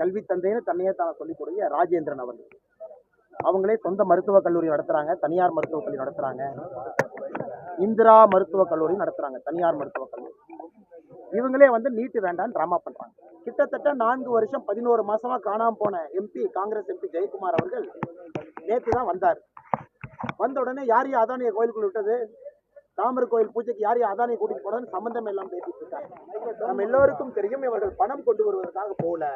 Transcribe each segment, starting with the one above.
கல்வி தந்தைன்னு தன்னையே தான் சொல்லிக்கூடிய ராஜேந்திரன் அவர்கள். அவங்களே சொந்த மருத்துவக் கல்லூரி நடத்துறாங்க தனியார் மருத்துவக் கல்லூரி நடத்துறாங்க. இந்திரா மருத்துவக் கல்லூரி நடத்துறாங்க தனியார் மருத்துவக் கல்லூரி. இவங்களே வந்து நீட்டு வேண்டாம் டிராமா பண்றாங்க. கிட்டத்தட்ட நான்கு வருஷம் பதினோரு மாசமா காணாம போன எம்பி காங்கிரஸ் எம்பி ஜெயக்குமார் அவர்கள் நேற்று தான் வந்தார். வந்த உடனே யார் யார் அதானிய கோயிலுக்குள் விட்டது? ராமர் கோயில் பூஜைக்கு யார் யார் அதானிய கூட்டிட்டு போனது சம்பந்தம் எல்லாம் பேசிட்டு இருக்காங்க. நம்ம எல்லோருக்கும் தெரியும் இவர்கள் பணம் கொண்டு வருவதற்காக போகல.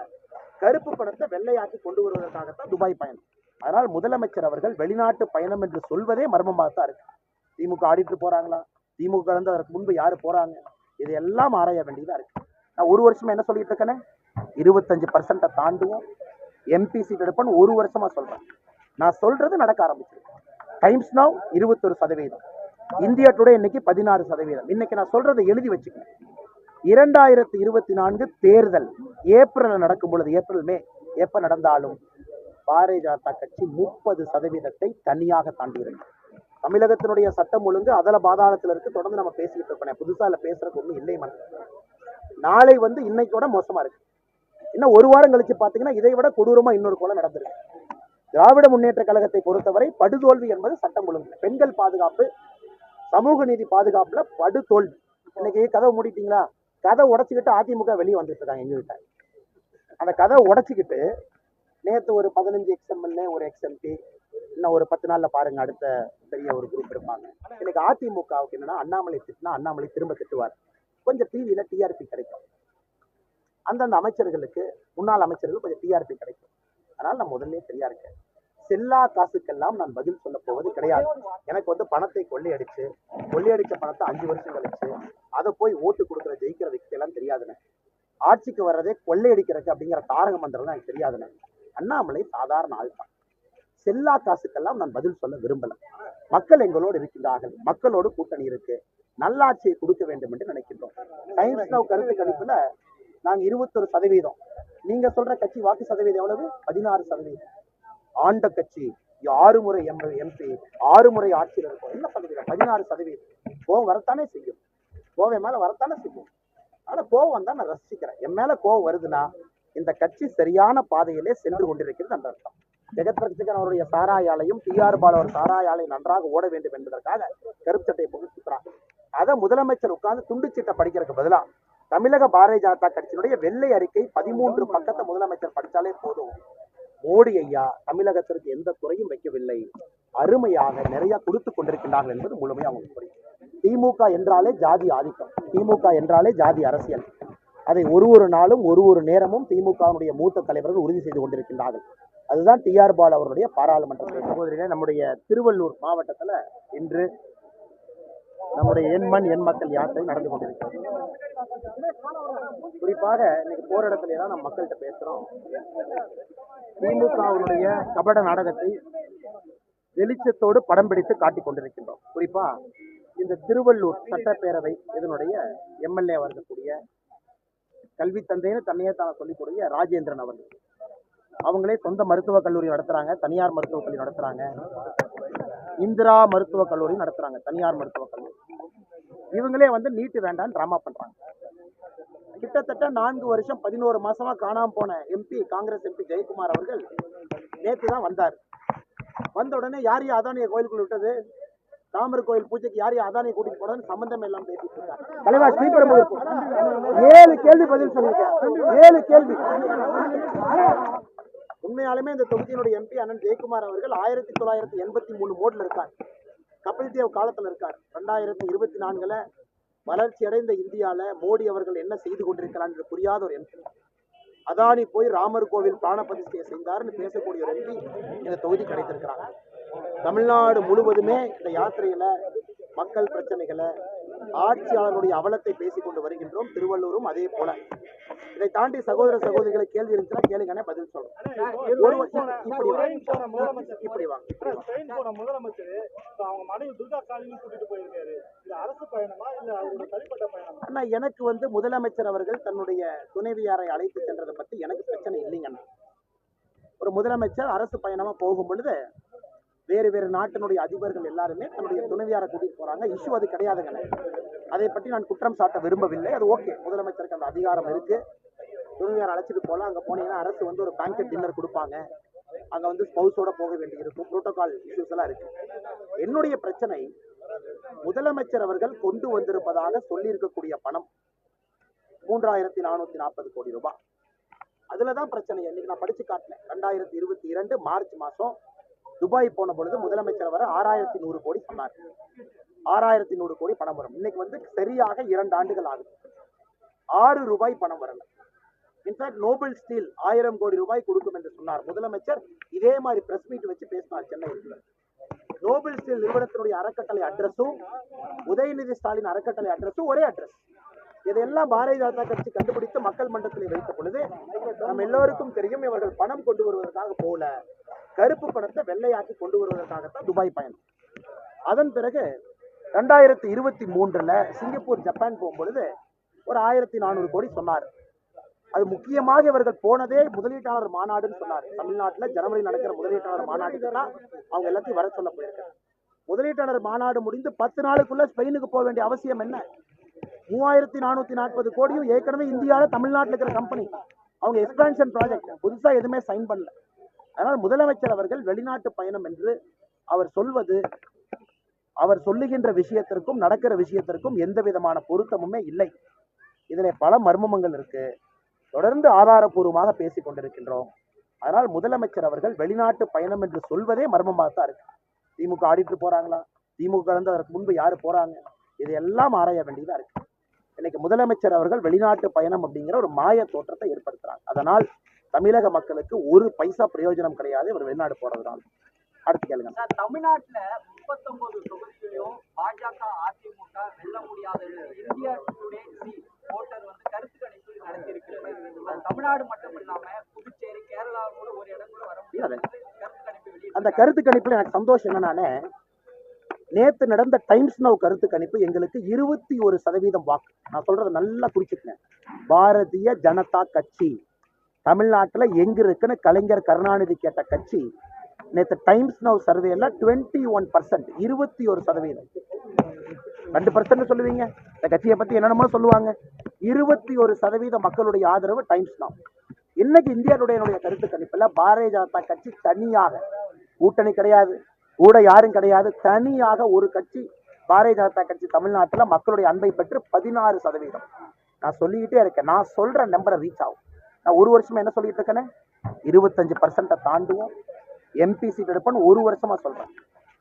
கருப்பு பணத்தை வெள்ளையாக்கி கொண்டு வருவதற்காகத்தான் துபாய் பயணம். அதனால் முதலமைச்சர் அவர்கள் வெளிநாட்டு பயணம் என்று சொல்வதே மர்மமாக தான் இருக்கு திமுக ஆடிட்டு போறாங்களா? திமுக கலந்து அதற்கு முன்பு யாரு போறாங்க? இதையெல்லாம் ஆராய வேண்டியதா இருக்கு. நான் ஒரு வருஷமா என்ன சொல்லிட்டு இருக்கேனே? இருபத்தஞ்சு பர்சன்ட்டை தாண்டுவோம். எம்பி சீட் ஒரு வருஷமா சொல்றேன். நான் சொல்றது நடக்க ஆரம்பிச்சிருக்கேன் டைம்ஸ் நவ் இருபத்தொரு சதவீதம். இந்தியா டுடே இன்னைக்கு பதினாறு சதவீதம். இன்னைக்கு நான் சொல்றதை எழுதி வச்சுக்கணும். இரண்டாயிரத்தி இருபத்தி நான்கு தேர்தல் ஏப்ரல் நடக்கும் பொழுது ஏப்ரல் மே எப்ப நடந்தாலும் பாரதிய ஜனதா கட்சி முப்பது சதவீதத்தை தனியாக தாண்டியிருக்கு தமிழகத்தினுடைய சட்டம் ஒழுங்கு அதல பாதாளத்தில் இருக்கு தொடர்ந்து நம்ம பேசிக்கிட்டு இருக்கோம். புதுசா இல்ல பேசுறதுக்கு ஒன்றும் இல்லை மனசு. நாளை வந்து இன்னைக்கோட மோசமா இருக்கு. இன்னும் ஒரு வாரம் கழிச்சு பார்த்தீங்கன்னா இதை விட கொடூரமா இன்னொரு கோலம் நடந்திருக்கு. திராவிட முன்னேற்ற கழகத்தை பொறுத்தவரை படுதோல்வி என்பது சட்டம் ஒழுங்கு. பெண்கள் பாதுகாப்பு சமூக நீதி பாதுகாப்புல படுதோல்வி. இன்னைக்கு கதவை மூடிட்டீங்களா? கதை உடைச்சிக்கிட்டு அதிமுக வெளியே வந்துட்டு இருக்காங்க எங்க அந்த கதை உடச்சிக்கிட்டு நேற்று ஒரு பதினஞ்சு எக்ஸ்எம்எல்ஏ ஒரு எக்ஸ்எம்பி இன்னும் ஒரு பத்து நாளில் பாருங்க அடுத்த பெரிய ஒரு குரூப் இருப்பாங்க எனக்கு அதிமுகவுக்கு என்னன்னா அண்ணாமலை திட்டினா அண்ணாமலை திரும்ப திட்டுவார். கொஞ்சம் டிவியில் டிஆர்பி கிடைக்கும். அந்தந்த அமைச்சர்களுக்கு முன்னாள் அமைச்சர்கள் கொஞ்சம் டிஆர்பி கிடைக்கும். அதனால் நான் முதல்ல சரியா இருக்கேன். செல்லா காசுக்கெல்லாம் நான் பதில் சொல்ல போவது கிடையாது. எனக்கு வந்து பணத்தை கொள்ளையடிச்சு கொள்ளையடிச்ச பணத்தை அஞ்சு வருஷம் கழிச்சு அதை போய் ஓட்டு கொடுக்குற ஜெயிக்கிற விக்தி எல்லாம் தெரியாதுன்னு ஆட்சிக்கு வர்றதே கொள்ளையடிக்கிறதுக்கு அப்படிங்கிற தாரக மந்திரம் எனக்கு தெரியாதுன்னு அண்ணாமலை சாதாரண ஆள் தான் செல்லா காசுக்கெல்லாம் நான் பதில் சொல்ல விரும்பல. மக்கள் எங்களோடு இருக்கின்றார்கள். மக்களோடு கூட்டணி இருக்கு. நல்லாட்சியை கொடுக்க வேண்டும் என்று நினைக்கின்றோம். சயின்ஸ் நவ் கருத்து கணிப்புல நாங்க இருபத்தொரு சதவீதம். நீங்க சொல்ற கட்சி வாக்கு சதவீதம் எவ்வளவு? பதினாறு சதவீதம். ஆண்ட கட்சி ஆறு முறை எம் எம்பி ஆறு முறை ஆட்சியில் இருக்கும். என்ன சதவீதம் பதினாறு சதவீதம். கோவம் வரத்தானே செய்யும். கோவம் மேல வரத்தானே செய்யும். ஆனா கோவம் வந்தா நான் ரசிக்கிறேன். என் மேல கோவம் வருதுன்னா இந்த கட்சி சரியான பாதையிலே சென்று கொண்டிருக்கிறது அந்த அர்த்தம். ஜெகத் பிரச்சகன் அவருடைய சாராய ஆலையும் டிஆர் பால் அவர் சாராய நன்றாக ஓட வேண்டும் என்பதற்காக கருச்சட்டையை போட்டு அதை முதலமைச்சர் உட்கார்ந்து துண்டுச்சீட்டை படிக்கிறதுக்கு பதிலாக தமிழக பாரதிய ஜனதா கட்சியினுடைய வெள்ளை அறிக்கை பதிமூன்று பக்கத்தை முதலமைச்சர் படித்தாலே போதும். மோடி ஐயா தமிழகத்திற்கு எந்த குறையும் வைக்கவில்லை. அருமையாக நிறைய கொடுத்து கொண்டிருக்கின்றார்கள் என்பது முழுமையாக அவங்களுக்கு புரியும். திமுக என்றாலே ஜாதி ஆதிக்கம். திமுக என்றாலே ஜாதி அரசியல். அதை ஒரு ஒரு நாளும் ஒரு ஒரு நேரமும் திமுகவினுடைய மூத்த தலைவர்கள் உறுதி செய்து கொண்டிருக்கின்றார்கள். அதுதான் டிஆர் பால் அவருடைய பாராளுமன்ற சகோதரிகளே நம்முடைய திருவள்ளூர் மாவட்டத்தில் இன்று நம்முடைய எண்மண் எண் மக்கள் யாத்திரை நடந்து கொண்டிருக்கிறது. குறிப்பாக இன்னைக்கு போற தான் நம்ம மக்கள்கிட்ட பேசுறோம். திமுகவினுடைய கபட நாடகத்தை வெளிச்சத்தோடு படம் பிடித்து காட்டிக் கொண்டிருக்கின்றோம். குறிப்பா இந்த திருவள்ளூர் சட்டப்பேரவை இதனுடைய எம்எல்ஏ வரக்கூடிய கல்வி தந்தைன்னு தன்னையே தான் சொல்லிக்கூடிய ராஜேந்திரன் அவர்கள். அவங்களே சொந்த மருத்துவக் கல்லூரி நடத்துறாங்க தனியார் மருத்துவக் கல்லூரி நடத்துறாங்க. இந்திரா மருத்துவக் கல்லூரி நடத்துறாங்க தனியார் மருத்துவக் கல்லூரி. இவங்களே வந்து நீட்டு வேண்டாம்னு டிராமா பண்றாங்க. கிட்டத்தட்ட நான்கு வருஷம் பதினோரு மாசமா காணாம போன எம்பி காங்கிரஸ் எம்பி ஜெயக்குமார் அவர்கள் நேற்று தான் வந்தார். வந்த உடனே யார் யார் அதானியை கோயிலுக்குள்ள விட்டது? ராமர் கோயில் பூஜைக்கு யார் யார் அதானியை கூட்டிட்டு போனது சம்பந்தம் எல்லாம் பேசிட்டு இருக்காங்க. தலைவா ஸ்ரீபெரும்புதூர் ஏழு கேள்வி பதில் சொல்லியிருக்கேன். ஏழு கேள்வி. உண்மையாலுமே இந்த தொகுதியினுடைய எம்பி அண்ணன் ஜெயக்குமார் அவர்கள் ஆயிரத்தி தொள்ளாயிரத்தி எண்பத்தி மூணு மோட்ல இருக்கார். கபில் தேவ் காலத்துல இருக்கார். ரெண்டாயிரத்தி இருபத்தி நான்குல வளர்ச்சி அடைந்த இந்தியால மோடி அவர்கள் என்ன செய்து கொண்டிருக்கிறார் என்று புரியாத ஒரு எம்பி அதானி போய் ராமர் கோவில் பிராண செய்தார்னு பேசக்கூடிய ஒரு எம்பி இந்த தொகுதி கிடைத்திருக்கிறாங்க. தமிழ்நாடு முழுவதுமே இந்த யாத்திரையில மக்கள் பிரச்சனைகளை ஆட்சியாளருடைய அவலத்தை பேசிக்கொண்டு வருகின்றோம். திருவள்ளூரும் அதே போல. இதை தாண்டி சகோதர சகோதரிகளை கேள்வி இருந்துச்சுன்னா கேளுங்கன்னே பதில் சொல்றோம் ஒரு இப்படி வாங்க. முதலமைச்சர். அவங்க மனைவி துர்கா கூட்டிட்டு போயிருக்காரு. இது அரசு பயணமா இல்ல அவரோட தனிப்பட்ட பயணமா? அண்ணா எனக்கு வந்து முதலமைச்சர் அவர்கள் தன்னுடைய துணைவியாரை அழைத்து சென்றதை பத்தி எனக்கு பிரச்சனை இல்லைங்க அண்ணா ஒரு முதலமைச்சர் அரசு பயணமா போகும் பொழுது வேறு வேறு நாட்டினுடைய அதிபர்கள் எல்லாருமே தன்னுடைய துணைவியாரை கூட்டிட்டு போறாங்க. இஷ்யூ அது கிடையாதுங்க. அதை பற்றி நான் குற்றம் சாட்ட விரும்பவில்லை. அது ஓகே முதலமைச்சருக்கு அந்த அதிகாரம் இருக்கு. துணைவியார் அழைச்சிட்டு போகலாம் அங்கே போனீங்கன்னா அரசு வந்து ஒரு பேங்கெட் டின்னர் கொடுப்பாங்க. அங்கே வந்து ஸ்பௌஸோட போக வேண்டியிருக்கும். புரோட்டோகால் இஷ்யூஸ் எல்லாம் இருக்கு. என்னுடைய பிரச்சனை முதலமைச்சர் அவர்கள் கொண்டு வந்திருப்பதாக சொல்லியிருக்கக்கூடிய பணம் மூன்றாயிரத்தி நானூத்தி நாற்பது கோடி ரூபாய். அதுலதான் பிரச்சனை. இன்னைக்கு நான் படிச்சு காட்டினேன். ரெண்டாயிரத்தி இருபத்தி இரண்டு மார்ச் மாசம் துபாய் போன பொழுது முதலமைச்சர் வர ஆறாயிரத்தி நூறு கோடி சொன்னார். ஆறாயிரத்தி நூறு கோடி பணம் வரும். இன்னைக்கு வந்து சரியாக இரண்டு ஆண்டுகள் ஆகுது. ஆறு ரூபாய் பணம் வரல. இன்ஃபேக்ட் நோபல் ஸ்டீல் ஆயிரம் கோடி ரூபாய் கொடுக்கும் என்று சொன்னார் முதலமைச்சர். இதே மாதிரி பிரஸ் மீட் வச்சு பேசினார் சென்னையில் நோபல் ஸ்டீல் நிறுவனத்தினுடைய அறக்கட்டளை அட்ரஸும் உதயநிதி ஸ்டாலின் அறக்கட்டளை அட்ரஸும் ஒரே அட்ரஸ் இதையெல்லாம் பாரதிய ஜனதா கட்சி கண்டுபிடித்து மக்கள் மன்றத்தில் வைத்த பொழுது நம்ம எல்லோருக்கும் தெரியும் இவர்கள் பணம் கொண்டு வருவதற்காக போல. கருப்பு பணத்தை வெள்ளையாக்கி கொண்டு வருவதற்காகத்தான் துபாய் பயணம். அதன் பிறகு ரெண்டாயிரத்தி இருபத்தி மூன்றுல சிங்கப்பூர் ஜப்பான் போகும்பொழுது ஒரு ஆயிரத்தி நானூறு கோடி சொன்னார். அது முக்கியமாக இவர்கள் போனதே முதலீட்டாளர் மாநாடுன்னு சொன்னார். தமிழ்நாட்டுல ஜனவரி நடக்கிற முதலீட்டாளர் மாநாட்டுக்கு தான் அவங்க எல்லாத்தையும் வர சொல்ல போயிருக்காங்க. முதலீட்டாளர் மாநாடு முடிந்து பத்து நாளுக்குள்ள ஸ்பெயினுக்கு போக வேண்டிய அவசியம் என்ன? மூவாயிரத்தி நானூத்தி நாற்பது கோடியும் ஏற்கனவே இந்தியாவில் தமிழ்நாட்டில் இருக்கிற கம்பெனி அவங்க எக்ஸ்பான்ஷன் ப்ராஜெக்ட் புதுசாக எதுவுமே சைன் பண்ணல. அதனால் முதலமைச்சர் அவர்கள் வெளிநாட்டு பயணம் என்று அவர் சொல்வது அவர் சொல்லுகின்ற விஷயத்திற்கும் நடக்கிற விஷயத்திற்கும் எந்த விதமான பொருத்தமுமே இல்லை. இதில் பல மர்மங்கள் இருக்கு. தொடர்ந்து ஆதாரபூர்வமாக பேசிக் கொண்டிருக்கின்றோம். அதனால் முதலமைச்சர் அவர்கள் வெளிநாட்டு பயணம் என்று சொல்வதே மர்மமாக தான் இருக்கு. திமுக ஆடிட்டு போறாங்களா? திமுக கலந்து அதற்கு முன்பு யாரு போறாங்க? இதையெல்லாம் ஆராய வேண்டியதா இருக்கு. இன்னைக்கு முதலமைச்சர் அவர்கள் வெளிநாட்டு பயணம் அப்படிங்கிற ஒரு மாய தோற்றத்தை ஏற்படுத்துறாங்க. அதனால் தமிழக மக்களுக்கு ஒரு பைசா பிரயோஜனம் கிடையாது. இவர் வெளிநாடு போறதுனால. அடுத்து கேளுங்க. தமிழ்நாட்டுல முப்பத்தொன்பது தொகுதிகளையும் பாஜக அதிமுக வெல்ல முடியாத இந்தியா டுடே சி ஓட்டர் வந்து கருத்து கணிப்பு நடத்தியிருக்கிறது தமிழ்நாடு மட்டும் இல்லாம புதுச்சேரி கேரளா கூட ஒரு இடம் கூட வர முடியாது. கருத்து கணிப்பு வெளியிட்டு அந்த கருத்து கணிப்புல எனக்கு சந்தோஷம் என்னன்னானே நேத்து நடந்த டைம்ஸ் நவ் கருத்து கணிப்பு எங்களுக்கு இருபத்தி ஒரு சதவீதம் வாக்கு. நான் சொல்றதை நல்லா குறிச்சுக்கேன் பாரதிய ஜனதா கட்சி. தமிழ்நாட்டில் எங்க இருக்குன்னு கலைஞர் கருணாநிதி கேட்ட கட்சி நேற்று டைம்ஸ் நவ் சர்வேல டுவெண்ட்டி ஒன் பர்சன்ட் இருபத்தி ஒரு சதவீதம். ரெண்டு பர்சன்ட் சொல்லுவீங்க. இந்த கட்சியை பத்தி என்னென்னமோ சொல்லுவாங்க. இருபத்தி ஒரு சதவீத மக்களுடைய ஆதரவு டைம்ஸ் நவ் இன்னைக்கு இந்தியாவுடைய கருத்து கணிப்பில் பாரதிய ஜனதா கட்சி தனியாக கூட்டணி கிடையாது கூட யாரும் கிடையாது தனியாக ஒரு கட்சி பாரதிய ஜனதா கட்சி தமிழ்நாட்டில் மக்களுடைய அன்பை பெற்று பதினாறு சதவீதம். நான் சொல்லிக்கிட்டே இருக்கேன். நான் சொல்ற நம்பரை ரீச் ஆகும். நான் ஒரு வருஷமா என்ன சொல்லிட்டு இருக்கேனே? இருபத்தஞ்சு பர்சன்ட்டை தாண்டுவோம். எம்பி சீட் எடுப்பேன்னு ஒரு வருஷமா சொல்றேன்.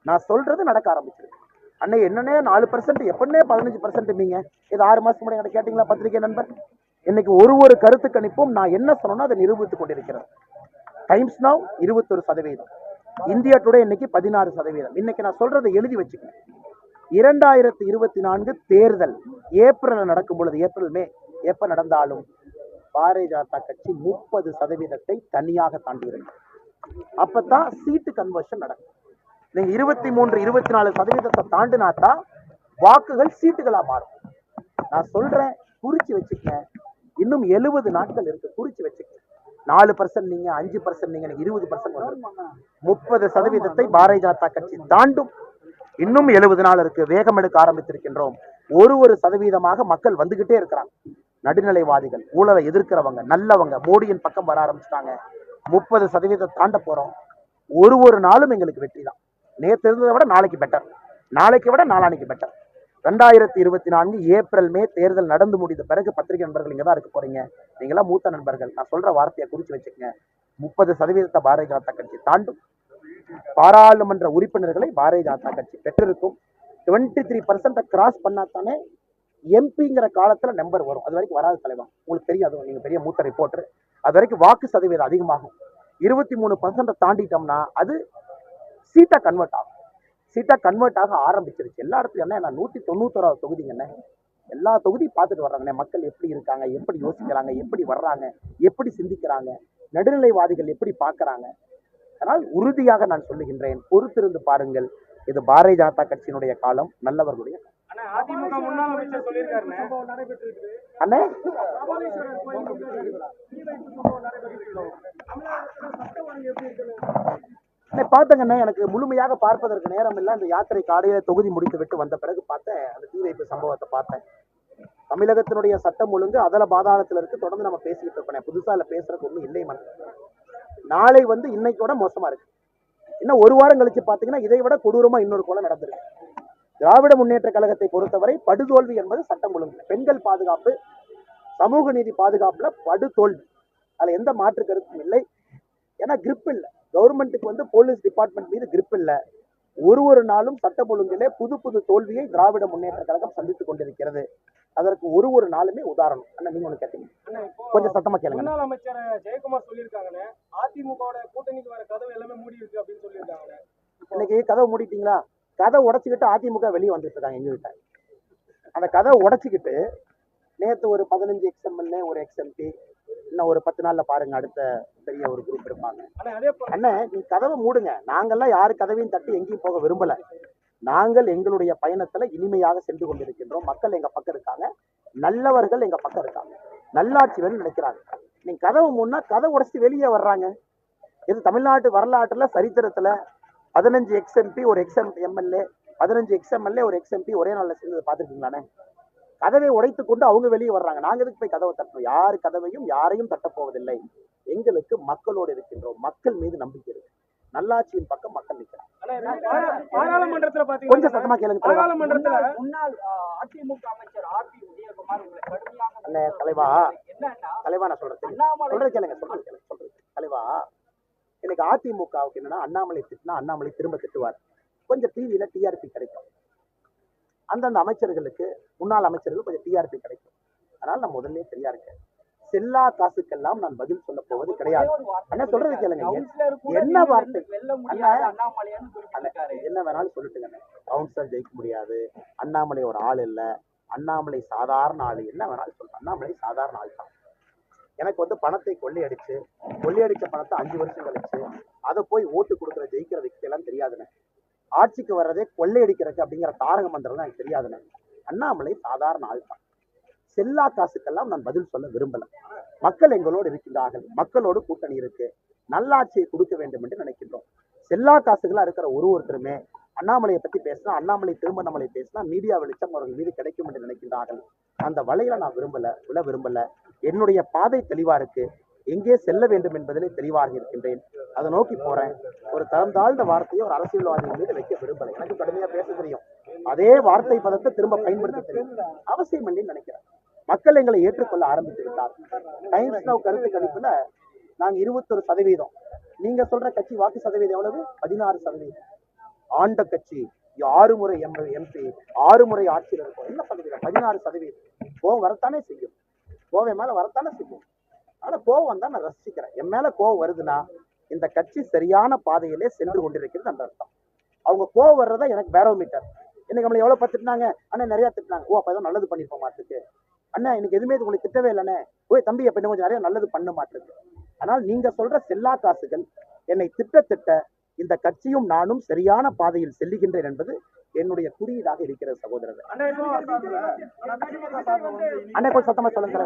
நான் சொல்றது நடக்க ஆரம்பிச்சிருக்கு. அன்னை என்னன்னே நாலு பர்சன்ட் எப்பன்னே பதினஞ்சு பர்சன்ட் நீங்க? இது ஆறு மாசம் முன்னாடி எனக்கு கேட்டீங்களா பத்திரிகை நண்பர்? இன்னைக்கு ஒரு ஒரு கருத்து கணிப்பும் நான் என்ன சொன்னோனோ அதை நிரூபித்துக் கொண்டிருக்கிறேன் டைம்ஸ் நவ் இருபத்தொரு சதவீதம். இந்தியா டுடே இன்னைக்கு பதினாறு சதவீதம். இன்னைக்கு நான் சொல்றதை எழுதி வச்சுக்கேன் இரண்டாயிரத்தி இருபத்தி நான்கு தேர்தல் ஏப்ரல் நடக்கும் பொழுது ஏப்ரல் மே எப்ப நடந்தாலும் பாரதிய ஜனதா கட்சி முப்பது சதவீதத்தை தனியாக தாண்டியிருக்கும் அப்பதான் சீட்டு கன்வர்ஷன் நடக்கும். நீங்க இருபத்தி மூன்று இருபத்தி நாலு சதவீதத்தை தாண்டினா தான் வாக்குகள் சீட்டுகளா மாறும். நான் சொல்றேன் குறிச்சு வச்சுக்கங்க. இன்னும் எழுபது நாட்கள் இருக்கு குறிச்சு வச்சுக்கங்க. நாலு பர்சன்ட் நீங்க அஞ்சு பர்சன்ட் நீங்க இருபது பர்சன்ட் முப்பது சதவீதத்தை பாரதிய ஜனதா கட்சி தாண்டும். இன்னும் எழுபது நாள் இருக்கு வேகம் எடுக்க ஆரம்பித்திருக்கின்றோம். ஒரு ஒரு சதவீதமாக மக்கள் வந்துகிட்டே இருக்கிறாங்க. நடுநிலைவாதிகள் ஊழலை எதிர்க்கிறவங்க நல்லவங்க மோடியின் பக்கம் வர ஆரம்பிச்சிட்டாங்க. முப்பது சதவீதம் தாண்ட போறோம். ஒரு ஒரு நாளும் எங்களுக்கு வெற்றி தான். நேற்று இருந்ததை விட நாளைக்கு பெட்டர் நாளைக்கு விட நாளானைக்கு பெட்டர் ரெண்டாயிரத்தி இருபத்தி நான்கு ஏப்ரல் மே தேர்தல் நடந்து முடிந்த பிறகு பத்திரிகை நண்பர்கள் இங்கே தான் இருக்க போறீங்க. நீங்களாம் மூத்த நண்பர்கள். நான் சொல்ற வார்த்தையை குறித்து வச்சுக்கங்க. முப்பது சதவீதத்தை பாரதிய ஜனதா கட்சி தாண்டும். பாராளுமன்ற உறுப்பினர்களை பாரதிய ஜனதா கட்சி பெற்றிருக்கும். டுவெண்ட்டி த்ரீ பர்சன்ட் கிராஸ் பண்ணாதானே எம்பிங்கிற காலத்துல நம்பர் வரும். அது வரைக்கும் வராது தலைவா. உங்களுக்கு தெரியும் அது நீங்க பெரிய மூத்த ரிப்போர்ட்டர் அது வரைக்கும் வாக்கு சதவீதம் அதிகமாகும். இருபத்தி மூணு பர்சன்ட் தாண்டிட்டோம்னா அது சீட்டா கன்வெர்ட் ஆகும். சீட்டா கன்வெர்ட் ஆக ஆரம்பிச்சிருச்சு. எல்லா இடத்துலயும் என்ன நூத்தி தொண்ணூத்தோராவது என்ன? எல்லா தொகுதியும் பார்த்துட்டு வர்றாங்கண்ணே. மக்கள் எப்படி இருக்காங்க எப்படி யோசிக்கிறாங்க எப்படி வர்றாங்க எப்படி சிந்திக்கிறாங்க நடுநிலைவாதிகள் எப்படி பார்க்குறாங்க. அதனால் உறுதியாக நான் சொல்லுகின்றேன். பொறுத்திருந்து பாருங்கள். இது பாரதிய ஜனதா கட்சியினுடைய காலம் நல்லவர்களுடைய காலம். அதிமுக முன்னாள் அமைச்சர் சொல்லியிருக்காருண்ணே. அண்ணே? அண்ணே, பார்த்தேங்கண்ணே எனக்கு முழுமையாக பார்ப்பதற்கு நேரம் இல்லை. அந்த யாத்திரை காலையில தொகுதி முடித்து விட்டு வந்த பிறகு பார்த்தேன். அந்த தீ வைப்பு சம்பவத்தை பார்த்தேன். தமிழகத்தினுடைய சட்டம் ஒழுங்கு அதல பாதாளத்துல இருக்கு. தொடர்ந்து நம்ம பேசிக்கிட்டு இருக்கோம் புதுசா இல்ல பேசுறதுக்கு ஒண்ணும் இல்லை நாளை வந்து இன்னைக்கோட மோசமா இருக்கு. இன்னும் ஒரு வாரம் கழிச்சு பாத்தீங்கன்னா இதை விட கொடூரமா இன்னொரு கொலை நடந்திருக்கு. திராவிட முன்னேற்ற கழகத்தை பொறுத்தவரை படுதோல்வி என்பது சட்டம் ஒழுங்கு. பெண்கள் பாதுகாப்பு சமூக நீதி பாதுகாப்புல படுதோல்வி. அதுல எந்த மாற்று கருத்தும் இல்லை. ஏன்னா grip இல்ல. கவர்மெண்ட்டுக்கு வந்து போலீஸ் டிபார்ட்மெண்ட் மீது grip இல்ல. ஒரு ஒரு நாளும் சட்டம் ஒழுங்கிலே புது புது தோல்வியை திராவிட முன்னேற்ற கழகம் சந்தித்துக் கொண்டிருக்கிறது. அதற்கு ஒரு ஒரு நாளுமே உதாரணம். அண்ணா நீங்க ஒண்ணு கேட்டீங்க. கொஞ்சம் சத்தமா கேளுங்க. முன்னாள் அமைச்சர் ஜெயக்குமார் சொல்லியிருக்காங்கண்ணே அதிமுகவோட கூட்டணிக்கு வர கதவு எல்லாமே மூடி இருக்கு அப்படின்னு சொல்லியிருக்காங்கண்ணே. இன்னைக்கு கதவை மூடிட்டீங்களா? கதை உடைச்சுக்கிட்டு அதிமுக வெளியே வந்துட்டு இருக்காங்க எங்க கிட்ட அந்த கதவை உடைச்சுக்கிட்டு நேத்து ஒரு பதினஞ்சு எக்ஸ்எம்எல்ஏ ஒரு எக்ஸ்எம்பி இன்னும் ஒரு பத்து நாள்ல பாருங்க அடுத்த பெரிய ஒரு குரூப் இருப்பாங்க அண்ணன் நீ கதவை மூடுங்க. நாங்கெல்லாம் யாரு கதவையும் தட்டி எங்கேயும் போக விரும்பல. நாங்கள் எங்களுடைய பயணத்துல இனிமையாக சென்று கொண்டிருக்கின்றோம். மக்கள் எங்க பக்கம் இருக்காங்க. நல்லவர்கள் எங்க பக்கம் இருக்காங்க. நல்லாட்சி வேணும்னு நினைக்கிறாங்க. நீங்க கதவை மூடினா கதை உடைச்சிட்டு வெளியே வர்றாங்க. இது தமிழ்நாட்டு வரலாற்றுல சரித்திரத்துல பதினஞ்சு எக்ஸ்எம்பி ஒரு எக்ஸ்எம் எம்எல்ஏ பதினஞ்சு எக்ஸ்எம்எல்ஏ ஒரு எக்ஸ்எம்பி ஒரே நாள்ல சேர்ந்தது பார்த்துருக்கீங்களாண்ணே? கதவை உடைத்து கொண்டு அவங்க வெளியே வர்றாங்க. நாங்க எதுக்கு போய் கதவை தட்டணும்? யார் கதவையும் யாரையும் தட்டப் போவதில்லை. எங்களுக்கு மக்களோடு இருக்கின்றோம். மக்கள் மீது நம்பிக்கை இருக்கு. நல்லாட்சியின் பக்கம் மக்கள் நிற்கிறாங்க. பாராளுமன்றத்துல கொஞ்சம் சத்தமா கேளுங்க. பாராளுமன்றத்துல முன்னாள் அதிமுக அமைச்சர் ஆர் பி உதயகுமார் உங்களை கடுமையாக அண்ணே, தலைவா. தலைவா நான். அண்ணாமலை சொல்றது கேளுங்க சொல்றது கேளுங்க. சொல்றது தலைவா. இன்னைக்கு அதிமுகவுக்கு என்னன்னா அண்ணாமலை திட்டினா அண்ணாமலை திரும்ப திட்டுவார். கொஞ்சம் டிவியில டிஆர்பி கிடைக்கும். அந்தந்த அமைச்சர்களுக்கு முன்னாள் அமைச்சர்கள் கொஞ்சம் டிஆர்பி கிடைக்கும். அதனால நான் முதல்ல சரியா இருக்கேன். செல்லா காசுக்கெல்லாம் நான் பதில் சொல்ல போவது கிடையாது. அண்ணா, சொல்றது கேளுங்க. என்ன வார்த்தை? என்ன வேணாலும் சொல்லிட்டுங்க கவுன்சிலர் ஜெயிக்க முடியாது. அண்ணாமலை ஒரு ஆள் இல்ல. அண்ணாமலை சாதாரண ஆள். என்ன வேணாலும் சொல்லலாம் அண்ணாமலை சாதாரண ஆள் தான் எனக்கு வந்து பணத்தை கொள்ளையடிச்சு கொள்ளையடிச்ச பணத்தை அஞ்சு வருஷம் கழிச்சு அதை போய் ஓட்டு கொடுக்குற ஜெயிக்கிற விக்தி எல்லாம் தெரியாதுண்ணே ஆட்சிக்கு வர்றதே கொள்ளையடிக்கிறதுக்கு அப்படிங்கிற தாரக மந்திரம் எனக்கு தெரியாதுண்ணே அண்ணாமலை சாதாரண ஆள் தான் செல்லா காசுக்கெல்லாம் நான் பதில் சொல்ல விரும்பல. மக்கள் எங்களோடு இருக்கின்றார்கள். மக்களோடு கூட்டணி இருக்கு. நல்லாட்சியை கொடுக்க வேண்டும் என்று நினைக்கின்றோம். செல்லா காசுகளா இருக்கிற ஒரு ஒருத்தருமே அண்ணாமலையை பத்தி பேசினா அண்ணாமலை திரும்ப நம்மளை பேசினா மீடியா வெளிச்சம் அவர்கள் மீது கிடைக்கும் என்று நினைக்கின்றார்கள். அந்த வலையில நான் விரும்பல விழ விரும்பல. என்னுடைய பாதை தெளிவா இருக்கு எங்கே செல்ல வேண்டும் என்பதிலே தெளிவாக இருக்கின்றேன். அதை நோக்கி போறேன். ஒரு தரம் தாழ்ந்த வார்த்தையை ஒரு அரசியல்வாதியின் மீது வைக்க விரும்பலை எனக்கு கடுமையா பேச தெரியும். அதே வார்த்தை பதத்தை திரும்ப பயன்படுத்த தெரியும். அவசியம் என்று நினைக்கிறேன் மக்கள் எங்களை ஏற்றுக்கொள்ள ஆரம்பித்து விட்டார். டைம்ஸ் நவ் கருத்து கணிப்புல நாங்க இருபத்தொரு சதவீதம். நீங்க சொல்ற கட்சி வாக்கு சதவீதம் எவ்வளவு? பதினாறு சதவீதம். ஆண்ட கட்சி ஆறு முறை எம் எம்பி ஆறு முறை ஆட்சியில் இருக்கும் என்ன சதவீதம்? பதினாறு சதவீதம். கோவம் வரத்தானே செய்யும். கோவம் மேலே மேல வரத்தானே செய்யும். ஆனா கோவம் தான் நான் ரசிக்கிறேன். என் மேல கோவம் வருதுன்னா இந்த கட்சி சரியான பாதையிலே சென்று கொண்டிருக்கிறது அந்த அர்த்தம். அவங்க கோவம் வர்றதா எனக்கு பேரோமீட்டர் இன்னைக்கு நம்மளை எவ்வளவு பார்த்து திட்டினாங்க? அண்ணா நிறைய திட்டினாங்க. ஓ அப்பதான் நல்லது பண்ணிருப்போம் மாட்டுக்கு. அண்ணா இன்னைக்கு எதுவுமே இது உங்களுக்கு திட்டவே இல்லைண்ணே. ஓய் தம்பி அப்ப இன்னும் கொஞ்சம் நிறைய நல்லது பண்ண மாட்டுக்கு. ஆனால் நீங்க சொல்ற செல்லா காசுகள் என்னை திட்ட திட்ட இந்த கட்சியும் நானும் சரியான பாதையில் செல்லுகின்றேன் என்பது என்னுடைய குறியீடாக இருக்கிறது சகோதரர் அண்ணா கொஞ்சம் சத்தமா சொல்லுங்க.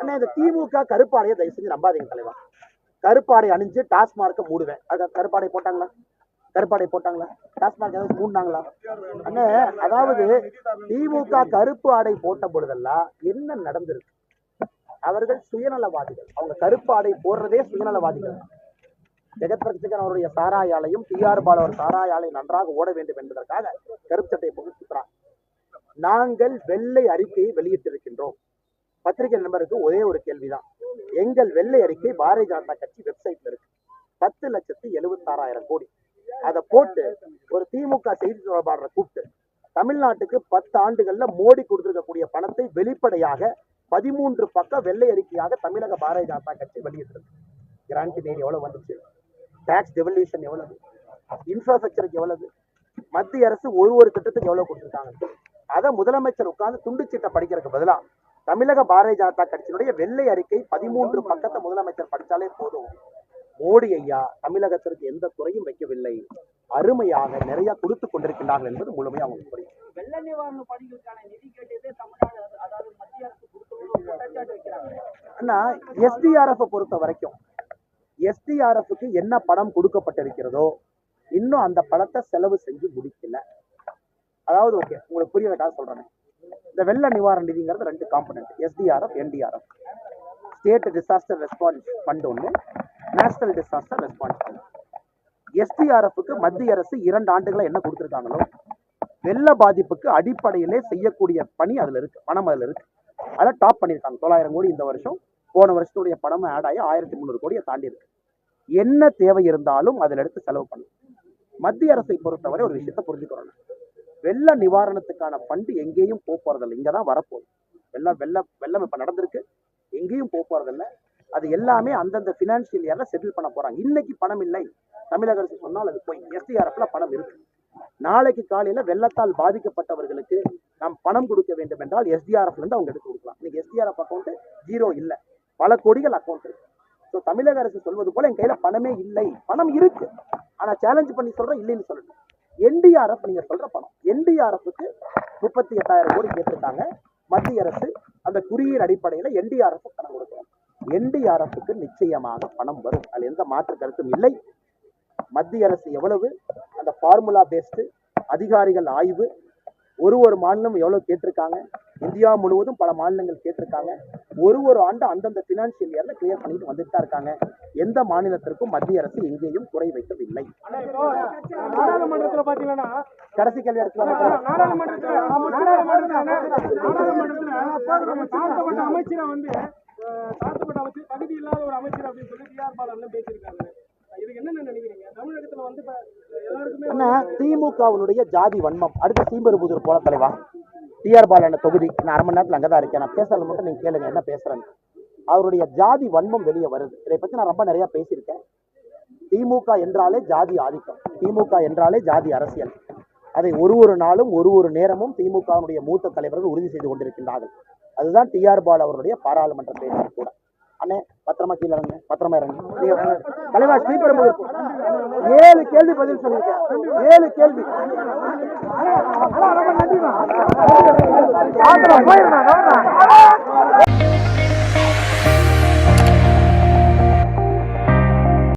அண்ணா இந்த திமுக கருப்பாடையை தயவு செஞ்சு நம்பாதீங்க தலைவா. கருப்பாடை அணிஞ்சு டாஸ்மார்க்க மூடுவேன். அது கருப்பாடை போட்டாங்களா? கருப்பாடை போட்டாங்களா? டாஸ்மார்க் ஏதாவது மூடினாங்களா? அண்ணே அதாவது திமுக கருப்பு ஆடை போட்ட பொழுதெல்லாம் என்ன நடந்திருக்கு? அவர்கள் சுயநலவாதிகள். அவங்க கருப்பு ஆடை போடுறதே சுயநலவாதிகள். ஜெகத் ரட்சகன் அவருடைய சாராய ஆலையும் டிஆர் பால் அவர் சாராய ஆலை நன்றாக ஓட வேண்டும் என்பதற்காக கருப்பு சட்டை போட்டு நாங்கள் வெள்ளை அறிக்கையை வெளியிட்டிருக்கின்றோம். பத்திரிகை நண்பருக்கு ஒரே ஒரு கேள்விதான். எங்கள் வெள்ளை அறிக்கை பாரதிய ஜனதா கட்சி வெப்சைட்ல இருக்கு. பத்து லட்சத்தி எழுபத்தாறாயிரம் கோடி. அதை போட்டு ஒரு திமுக செய்தி தொடர்பாளரை கூப்பிட்டு தமிழ்நாட்டுக்கு பத்து ஆண்டுகள்ல மோடி கொடுத்திருக்கக்கூடிய பணத்தை வெளிப்படையாக பதிமூன்று பக்கம் வெள்ளை அறிக்கையாக தமிழக பாரதிய ஜனதா கட்சி வெளியிட்டிருக்கு. கிராண்டி நீர் எவ்வளவு வந்துச்சு? டாக்ஸ் டெவல்யூஷன் எவ்வளவு? இன்ஃப்ராஸ்ட்ரக்சருக்கு எவ்வளவு? மத்திய அரசு ஒரு ஒரு திட்டத்துக்கு எவ்வளவு கொடுத்திருக்காங்க? அதை முதலமைச்சர் உட்கார்ந்து துண்டு சீட்டை படிக்கிறதுக்கு பதிலா தமிழக பாரதிய ஜனதா கட்சியினுடைய வெள்ளை அறிக்கை பதிமூன்று பக்கத்தை முதலமைச்சர் படிச்சாலே போதும். மோடி ஐயா தமிழகத்திற்கு எந்த குறையும் வைக்கவில்லை. அருமையாக நிறைய கொடுத்து கொண்டிருக்கின்றார்கள் என்பது முழுமையாக அவங்களுக்கு புரியும். வெள்ள நிவாரண பணிகளுக்கான நிதி கேட்டதே தமிழ்நாடு அது- அதாவது மத்திய அரசு வைக்கிறாங்க. ஆனா எஸ்டிஆர்எஃப் பொறுத்த வரைக்கும் எஸ்டிஆர்எஃப்க்கு என்ன பணம் கொடுக்கப்பட்டிருக்கிறதோ இன்னும் அந்த பணத்தை செலவு செஞ்சு முடிக்கல. அதாவது ஓகே உங்களுக்கு புரியறதுக்காக சொல்றேன். இந்த வெள்ள நிவாரண நிதிங்கிறது ரெண்டு component SDRF NDRF state disaster response fund ஒன்று நேஷனல் டிசாஸ்டர் ரெஸ்பான்ஸ் ஃபண்ட் எஸ்டிஆர்எஃப்க்கு மத்திய அரசு இரண்டு ஆண்டுகளை என்ன கொடுத்துருக்காங்களோ வெள்ள பாதிப்புக்கு அடிப்படையிலே செய்யக்கூடிய பணி அதில் இருக்கு பணம் அதில் இருக்கு. அதில் டாப் பண்ணியிருக்காங்க. தொள்ளாயிரம் கோடி இந்த வருஷம் போன வருஷத்துடைய பணம் ஆட் ஆகி ஆயிரத்தி முந்நூறு கோடியை தாண்டி இருக்கு என்ன தேவை இருந்தாலும் அதில் எடுத்து செலவு பண்ணும் மத்திய அரசை பொறுத்தவரை ஒரு விஷயத்தை புரிஞ்சுக்கிறோம் வெள்ள நிவாரணத்துக்கான ஃபண்டு எங்கேயும் போக இங்கே தான் வரப்போகுது. வெள்ளம் வெள்ளம் வெள்ளம் இப்போ நடந்திருக்கு. எங்கேயும் போக அது எல்லாமே அந்தந்த ஃபினான்ஷியல் இயரில் செட்டில் பண்ண போகிறாங்க இன்னைக்கு பணம் இல்லை. தமிழக அரசு சொன்னால் அது போய். எஸ்டிஆர்எஃப்ல பணம் இருக்கு. நாளைக்கு காலையில் வெள்ளத்தால் பாதிக்கப்பட்டவர்களுக்கு நாம் பணம் கொடுக்க வேண்டும் என்றால் எஸ்டிஆர்எஃப்லேருந்து அவங்க எடுத்து கொடுக்கலாம். இன்னைக்கு எஸ்டிஆர்எஃப் அக்கௌண்ட்டு ஜீரோ இல்லை. பல கோடிகள் அக்கௌண்ட் இருக்கு. ஸோ தமிழக அரசு சொல்வது போல என் கையில பணமே இல்லை. பணம் இருக்கு. ஆனா சேலஞ்ச் பண்ணி சொல்றேன் இல்லைன்னு சொல்லணும் என்டிஆர்எஃப் நீங்க சொல்ற பணம். என்டிஆர்எஃப்க்கு முப்பத்தி எட்டாயிரம் கோடி கேட்டிருக்காங்க. மத்திய அரசு அந்த குறியீடு அடிப்படையில் என்டிஆர்எஃப் பணம் கொடுக்கணும் என்டிஆர்எஃப்க்கு நிச்சயமாக பணம் வரும். அதில் எந்த மாற்று கருத்தும் இல்லை. மத்திய அரசு எவ்வளவு? அந்த ஃபார்முலா பேஸ்டு அதிகாரிகள் ஆய்வு. ஒரு ஒரு மாநிலம் எவ்வளவு கேட்டிருக்காங்க? இந்தியா முழுவதும் பல மாநிலங்கள் கேட்டிருக்காங்க. ஒரு ஒரு ஆண்டு அந்தந்த பினான்சியல் இயர்ல கிளியர் பண்ணிட்டு வந்துட்டு தான் இருக்காங்க. எந்த மாநிலத்திற்கும் மத்திய அரசு எங்கேயும் குறை வைக்கவில்லை. நாடாளுமன்றத்தில் பாத்தீங்கன்னா கடைசி கேள்வி அமைச்சரை வந்து தாழ்த்தப்பட்ட அமைச்சர் தகுதி இல்லாத ஒரு அமைச்சர் அப்படின்னு சொல்லி டிஆர் பாலன் பேசியிருக்காங்க வந்து எல்லாருக்குமே என்ன திமுகவினுடைய ஜாதி வன்மம். அடுத்து சீம்பெரும்புதூர் போல தலைவா. டிஆர் பாலன தொகுதி. நான் அரை மணி நேரத்தில் அங்கே தான் இருக்கேன். நான் பேசுறது மட்டும் நீங்க கேளுங்க என்ன பேசுறேன்னு. அவருடைய ஜாதி வன்மம் வெளியே வருது. இதை பத்தி நான் ரொம்ப நிறைய பேசியிருக்கேன். திமுக என்றாலே ஜாதி ஆதிக்கம். திமுக என்றாலே ஜாதி அரசியல். அதை ஒரு ஒரு நாளும் ஒரு ஒரு நேரமும் திமுகவினுடைய மூத்த தலைவர்கள் உறுதி செய்து கொண்டிருக்கின்றார்கள். அதுதான் டிஆர் பால் அவருடைய பாராளுமன்ற பேச்சு கூட. அண்ணே பத்திரமா கீழே இறங்க பத்திரமா இறங்க தலைவா ஸ்ரீபெரும்புதூர் ஏழு கேள்வி பதில் சொல்லியிருக்கேன் ஏழு கேள்வி அண்ணா,